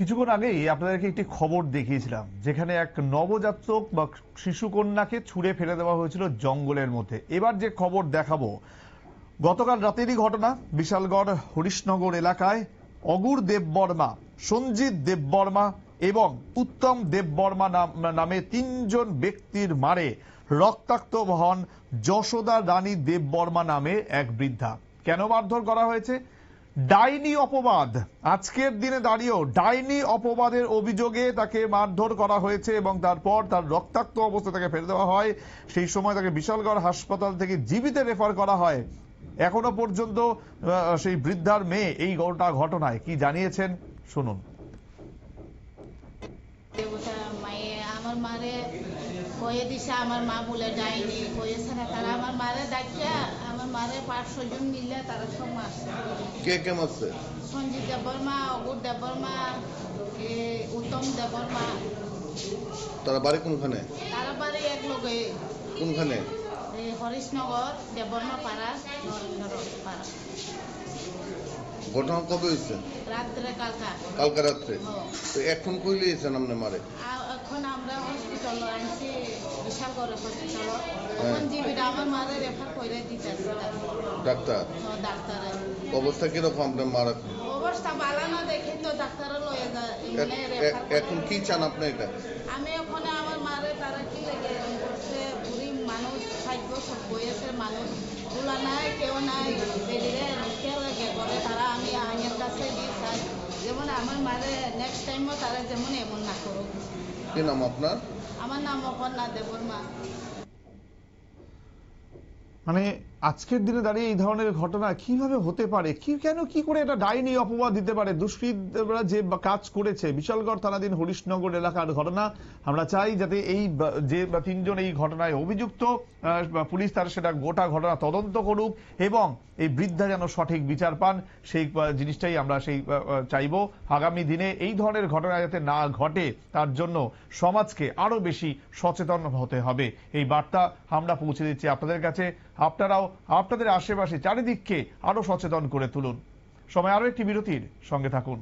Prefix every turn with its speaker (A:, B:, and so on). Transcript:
A: কিছুক্ষণ আগেই আপনাদেরকে একটি খবর দেখিয়েছিলাম, যেখানে এক নবজাতক বা শিশুকন্যাকে ছুঁড়ে ফেলে দেওয়া হয়েছিল জঙ্গলের মধ্যে। এবার যে খবর দেখাবো, গতকাল রাতেরই ঘটনা, বিশালগড় হরিশনগর এলাকায় অগুর দেববর্মা, সঞ্জিত দেববর্মা এবং উত্তম দেববর্মা নাম- তিনজন ব্যক্তির মারে রক্তাক্ত হন যশোদা রানী দেববর্মা নামে এক বৃদ্ধা। কেন মারধর করা হয়েছে? ডাইনি অপবাদ। আজকের দিনে দাঁড়িয়েও ডাইনি অপবাদের অভিযোগে তাকে মারধর করা হয়েছে এবং তারপর তার রক্তাক্ত অবস্থা তাকে ফেলে দেওয়া হয়। সেই সময় তাকে বিশালগড় হাসপাতাল থেকে জীবিত রেফার করা হয়। এখনও পর্যন্ত সেই বৃদ্ধার মেয়ে এই গোটা ঘটনায় কি জানিয়েছেন? শুনুন।
B: আমার মারে কয়ে দিছে, আমার মা বলে যায়নি কয়েছে তারা আমার মারে ডাকিয়া, আমার মারে পাঁচশো জন মিলে তারা সব
C: কে কে মারছে
B: সঞ্জিত দেববর্মা অগুর দেববর্মা উত্তম দেববর্মা।
C: তারা বাড়ি কোনখানে?
B: তারা বাড়ি এক লগে
C: কোনখানে?
B: হরিশনগর দেববর্মা পাড়া পাড়া।
C: ঘটনা কবে হয়েছে?
B: রাত্রে কালকা।
C: কালকে রাত্রে? তো এখন কই লিয়েছেন আপনি মারে?
B: এখন আমরা হসপিটাল আনছি বিশালগড় হসপিটাল এখন জিবিটা আমার মারে রেফার করে দিতেছে।
C: ডাক্তার?
B: ডাক্তারে।
C: অবস্থা কীরকম আপনার মারা
B: অবস্থা ভালো না দেখে তো ডাক্তার লয়ে যায়।
C: এখন কি চান আপনি এটা?
B: আমি ওখানে আমার মারে তারা কি লেগে করছে বুড়ি মানুষ খাদ্য সব বয়সের মানুষ তুলা নাই কেউ নাই বেরিয়ে কে লেগে করে? তারা আমি আইনের কাছে দিয়ে চাই। যেমন আমার মারে নেক্সট টাইমও তারা যেমন এমন না করুক।
C: কি নাম আপনার?
B: আমার নাম অপর্ণা দেবর্মা
A: মানে আজকের দিনে দাঁড়িয়ে এই ধরনের ঘটনা কীভাবে হতে পারে? কি, কেন কি করে এটা ডাইনি অপবাদ দিতে পারে? দুষ্কৃতরা যে কাজ করেছে, বিশালগড় থানাধীন হরিশনগর এলাকার ঘটনা, আমরা চাই যাতে এই যে তিনজন এই ঘটনায় অভিযুক্ত পুলিশ তার সেটা গোটা ঘটনা তদন্ত করুক এবং এই বৃদ্ধা যেন সঠিক বিচার পান, সেই জিনিসটাই আমরা সেই চাইব। আগামী দিনে এই ধরনের ঘটনা যাতে না ঘটে, তার জন্য সমাজকে আরও বেশি সচেতন হতে হবে। এই বার্তা আমরা পৌঁছে দিচ্ছি আপনাদের কাছে। আপনারাও আপনাদের আশেপাশে চারিদিককে আরও সচেতন করে তুলুন। সময় আরও একটি বিরতির সঙ্গে থাকুন।